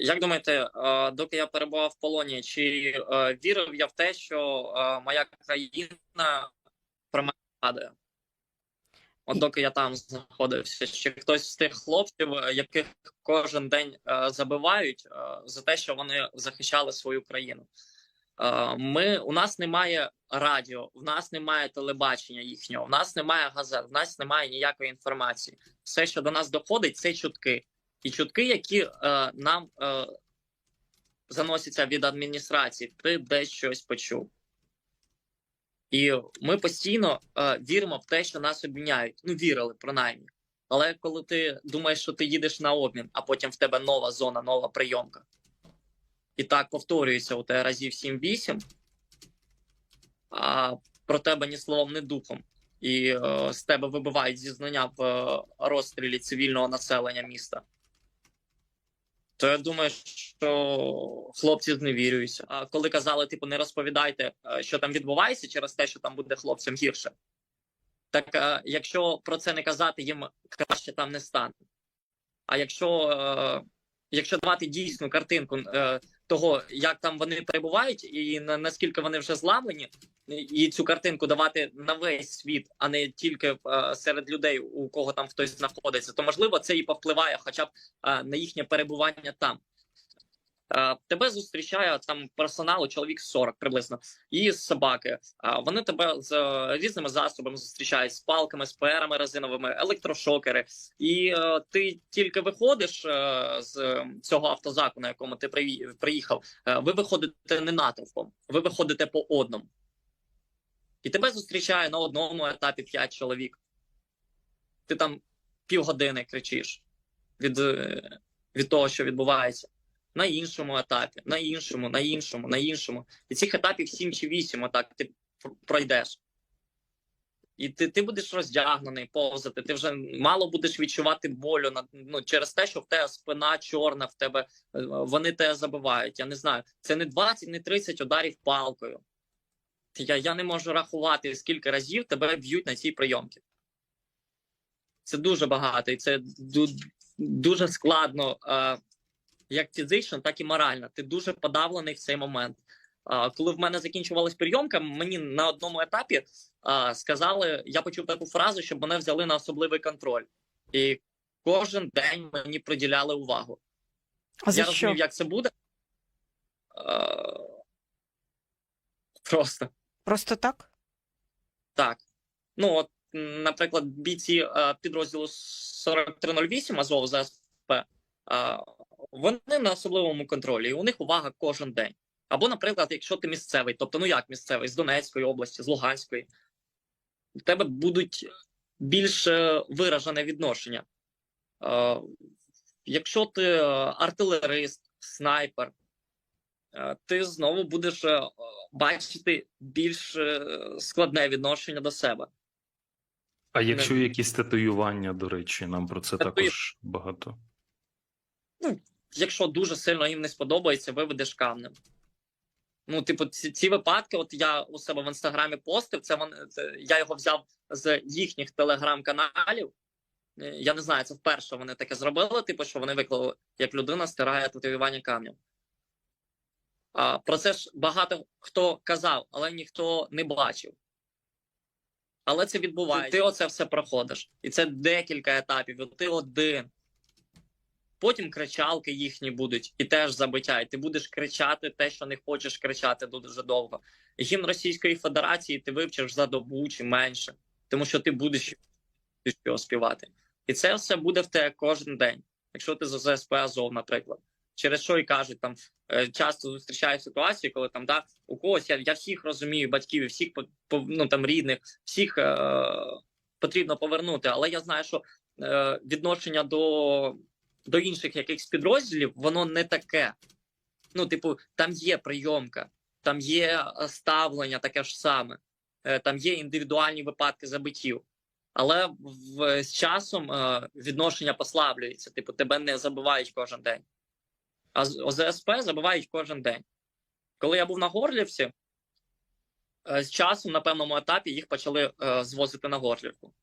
Як думаєте, доки я перебував в полоні, чи вірив я в те, що моя країна про мене згадує? От доки я там знаходився, чи хтось з тих хлопців, е, яких кожен день е, забивають е, за те, що вони захищали свою країну. Ми у нас немає радіо, в нас немає телебачення їхнього, в нас немає газет, в нас немає ніякої інформації. Все, що до нас доходить, це чутки, і чутки, які е, нам е, заносяться від адміністрації. Ти десь щось почув. І ми постійно е, віримо в те, що нас обміняють. Ну, вірили, принаймні. Але коли ти думаєш, що ти їдеш на обмін, а потім в тебе нова зона, нова прийомка. І так повторюється у тебе разів 7-8, а про тебе ні словом, ні духом. І е, з тебе вибивають зізнання в е, розстрілі цивільного населення міста. То я думаю, що хлопці зневірюються. А коли казали, типу, не розповідайте, е, що там відбувається через те, що там буде хлопцям гірше. Так е, якщо про це не казати, їм краще там не стане. А якщо, е, якщо давати дійсну картинку е, того, як там вони перебувають, і на, наскільки вони вже зламлені, і цю картинку давати на весь світ, а не тільки е, серед людей, у кого там хтось знаходиться, то можливо це і повпливає, хоча б е, на їхнє перебування там. Е, Тебе зустрічає там персоналу чоловік 40 приблизно, і собаки. Е, Вони тебе з різними засобами зустрічають з палками, з перами резиновими, електрошокери. І е, ти тільки виходиш з цього автозаку, на якому ти приїхав. Ви виходите не натовпом, ви виходите по одному. І тебе зустрічає на одному етапі 5 чоловік. Ти там півгодини кричиш від, від того, що відбувається. На іншому етапі, на іншому, на іншому, на іншому. І цих етапів 7 чи 8 отак ти пройдеш. І ти, ти будеш роздягнений, повзати, ти вже мало будеш відчувати болю на, ну, через те, що в тебе спина чорна, в тебе е, вони тебе забивають. Я не знаю. Це не 20, не 30 ударів палкою. Я, я не можу рахувати, скільки разів тебе б'ють на цій прийомці. Це дуже багато, і це дуже складно, е, як фізично, так і морально. Ти дуже подавлений в цей момент. А, коли в мене закінчувалась прийомка, мені на одному етапі а, сказали, я почув таку фразу, щоб мене взяли на особливий контроль. І кожен день мені приділяли увагу. А за я що? розумів, як це буде. А, просто. Просто так? Так. Ну, от, наприклад, бійці е, підрозділу 4308 Азов ЗСП, е, вони на особливому контролі, і у них увага кожен день. Або, наприклад, якщо ти місцевий, тобто, ну як місцевий, з Донецької області, з Луганської, у тебе будуть більш е, виражене відношення. Е, якщо ти е, артилерист, снайпер, ти знову будеш бачити більш складне відношення до себе. А якщо якісь татуювання, до речі, нам про це Татуї- також багато. Якщо дуже сильно їм не сподобається, виведеш камнем. Ну, типу, ці, ці випадки, от я у себе в інстаграмі постив, це, це я його взяв з їхніх телеграм-каналів. Е, Я не знаю, це вперше вони таке зробили, типу, що вони виклали, як людина стирає татуювання камнем. А, про це ж багато хто казав, але ніхто не бачив. Але це відбувається. Ти оце все проходиш. І це декілька етапів. І ти один. Потім кричалки їхні будуть, і теж забиття. І ти будеш кричати те, що не хочеш кричати дуже довго. Гімн Російської Федерації ти вивчиш за добу чи менше, тому що ти будеш його співати. І це все буде в тебе кожен день. Якщо ти з ОЗСП Азов, наприклад. Через що і кажуть, там е, часто зустрічаю ситуації, коли там да, у когось я, я всіх розумію, батьків, всіх ну, там, рідних, всіх е, потрібно повернути. Але я знаю, що е, відношення до до інших якихось підрозділів, воно не таке. Ну, типу, там є прийомка, там є е, ставлення таке ж саме, е, там є індивідуальні випадки забиттів. Але в, з часом е, відношення послаблюється. Типу, тебе не забивають кожен день. А з ОЗСП забивають кожен день. Коли я був на Горлівці, з часом на певному етапі їх почали звозити на Горлівку.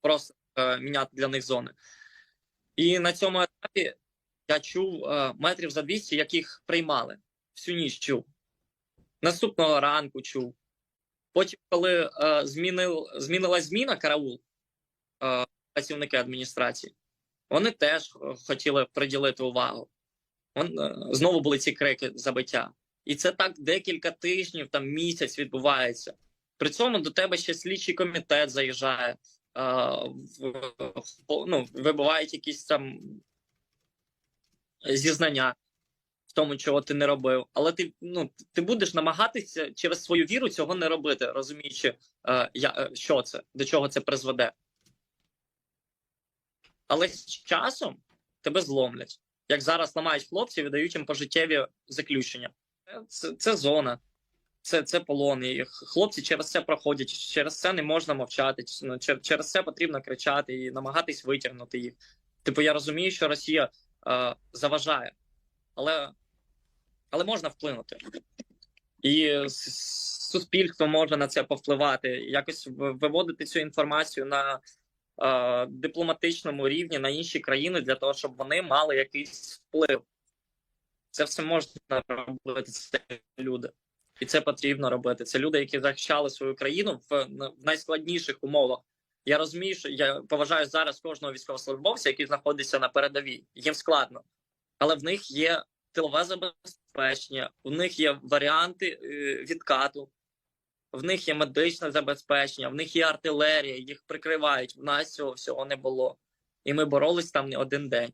Просто міняти для них зони. І на цьому етапі я чув е, метрів за 200, яких приймали. Всю ніч чув. Наступного ранку чув. Потім, коли е, змінив, змінилась зміна караул, е, працівники адміністрації, вони теж е, хотіли приділити увагу. Вон, е, знову були ці крики забиття. І це так декілька тижнів, там місяць відбувається. При цьому до тебе ще слідчий комітет заїжджає, ну, вибивають якісь там зізнання в тому, чого ти не робив. Але ти, ну, ти будеш намагатися через свою віру цього не робити, розуміючи, е, я, е, що це, до чого це призведе. Але з часом тебе зломлять. Як зараз ламають хлопців і дають їм пожиттєві заключення. Це, це зона, це, це полон. І хлопці через це проходять, через це не можна мовчати, ну, через це потрібно кричати і намагатись витягнути їх. Типу, я розумію, що Росія е, заважає, але, але можна вплинути. І суспільство може на це повпливати, якось виводити цю інформацію на е, дипломатичному рівні на інші країни для того, щоб вони мали якийсь вплив. Це все можна робити. Це люди. І це потрібно робити. Це люди, які захищали свою країну в, в найскладніших умовах. Я розумію, що я поважаю зараз кожного військовослужбовця, який знаходиться на передовій. Їм складно, але в них є тилове забезпечення, в них є варіанти е, відкату, в них є медичне забезпечення, в них є артилерія, їх прикривають. В нас цього всього не було. І ми боролись там не один день.